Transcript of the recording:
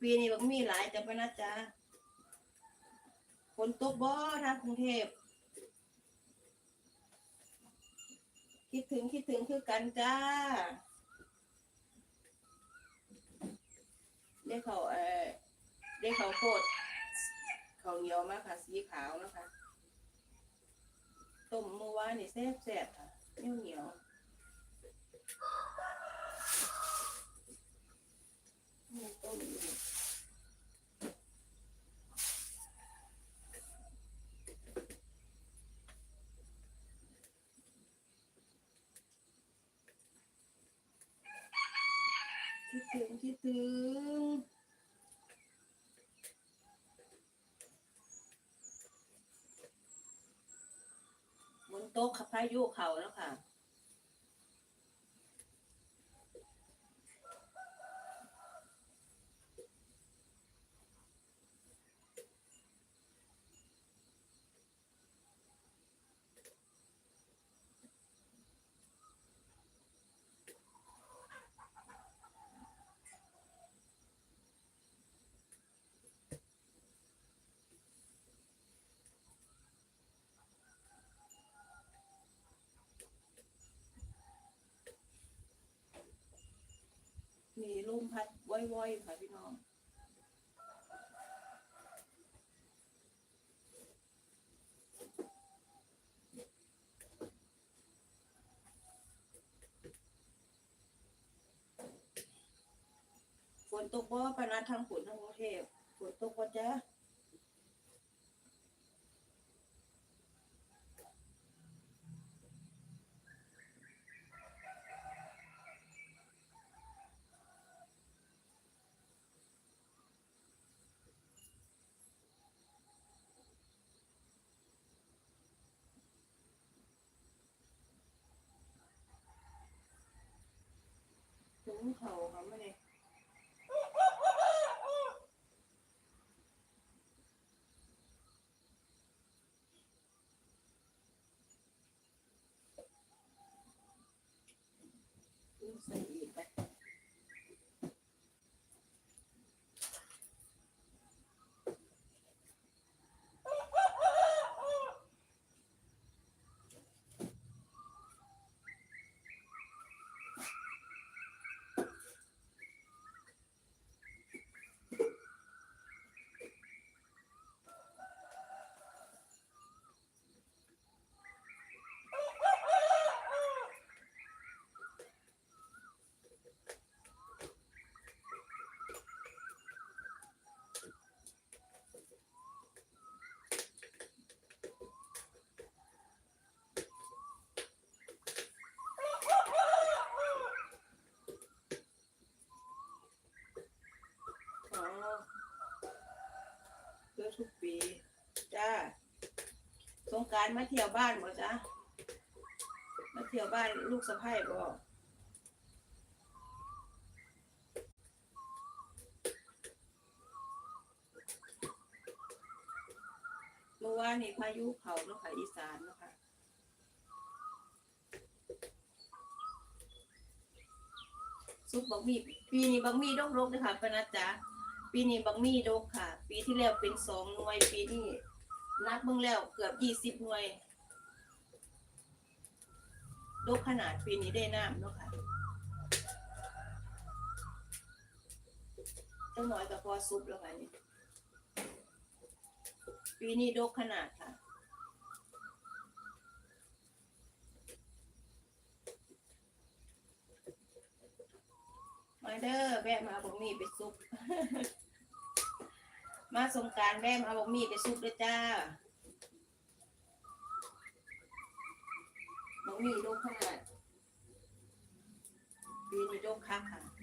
ปีนี้บักมีหลายจะไปนะจ๊ะฝนตกบ่ทางกรุงเทพ คิดถึงคิดถึงคือกันจ้าได้เขาเออได้เขาโคตรเขาเหนียวมากค่ะ สีขาวนะคะต้มเมื่อวานนี่แซ่บแซ่บๆค่ะเหนียวเหนียวอืมต้มอยู่ คิดถึงคิดถึงบนโต๊ะขับพายุเขาแล้วค่ะ มีลม พัดว้อยๆค่ะพี่น้องฝนตกบ่ปานนัดทางฝนทางกรุงเทพฝนตกบ่จ้า ถึงเขาค่ะไม่ได้ใส่อีกไป อ๋อ เพื่อทุกปีจ้าสงการมาเที่ยวบ้านบ่จ้ามาเที่ยวบ้านลูกสะใภ้บ่เมื่อวานนี่พายุเขาเนาะค่ะอีสานเนาะค่ะซุปบักมี่ปีนี้บักมี่ดกรกนะคะปนัดจ๋า ปีนี้บักมี่ดกค่ะ ปีที่แล้วเป็นสองหน่วย ปีนี้นับเบิ่งแล้วเกือบยี่สิบหน่วยดกขนาดปีนี้ได้น้ำเนาะค่ะจังหน่อยกับพอซุปแล้วค่ะนี่ปีนี้ดกขนาดค่ะ มาเด้อแวะมาเอาบะหมี่ไปซุป มาสงการแวะมาเอาบะหมี่ไปซุปด้วยจ้าบะหมี่ลูกขนาดปีนี้ลูกคักค่ะ